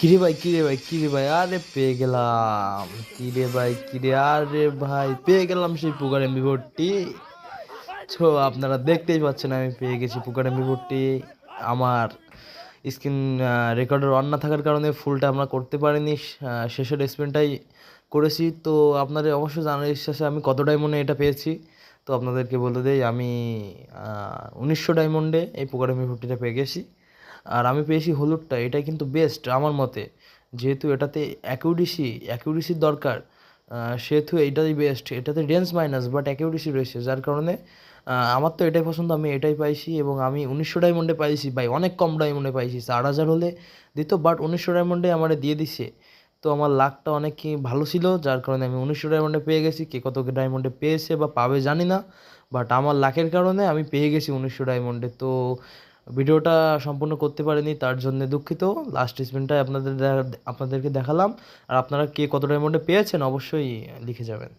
কিরে ভাই কিরে ভাই কিরে ভাই? আরে পেয়ে গেলাম। কিরে ভাই, কিরে? আরে ভাই, পেয়ে গেলাম সেই পুকার এমবি ভোটটি তো আপনারা দেখতেই পাচ্ছেন, আমি পেয়ে গেছি পুকার এমবি ভোটটি আমার স্ক্রিন রেকর্ডার অন না থাকার কারণে ফুলটা আমরা করতে পারিনি। শেষের স্পেনটাই করেছি। তো আপনাদের অবশ্যই জানার আছে, আমি কত ডায়মন্ডে এটা পেয়েছি? তো আপনাদেরকে বলতে দেই, আমি উনিশশো ডায়মন্ডে এই পুকার এমবি ভোটটিটা পেয়ে গেছি। আর আমি পেয়েছি হলুদটা, এটাই কিন্তু বেস্ট আমার মতে। যেহেতু এটাতে অ্যাকিউরেসি অ্যাকিউরেসির দরকার সেহেতু এইটাই বেস্ট এটাতে রেঞ্জ মাইনাস বাট অ্যাকিউরেসি রয়েছে। যার কারণে আমার তো এটাই পছন্দ, আমি এটাই পাইছি এবং আমি উনিশশো ডায়মন্ডে পাইছি, ভাই, অনেক কম ডায়মন্ডে পাইছি। চার হাজার হলে দিত বাট উনিশশো ডায়মন্ডে আমার দিয়ে দিছে। তো আমার লাকটা অনেক ভালো ছিল, যার কারণে আমি উনিশশো ডায়মন্ডে পেয়ে গেছি। কে কত ডায়মন্ডে পেয়েছে বা পাবে জানি না বাট আমার লাকের কারণে আমি পেয়ে গেছি উনিশশো ডায়মন্ডে তো ভিডিওটা সম্পূর্ণ করতে পারিনি, তার জন্য দুঃখিত। লাস্ট স্পেনটাই আপনাদের আপনাদেরকে দেখালাম। আর আপনারা কে কত ডায়মন্ডে পেয়েছেন অবশ্যই লিখে যাবেন।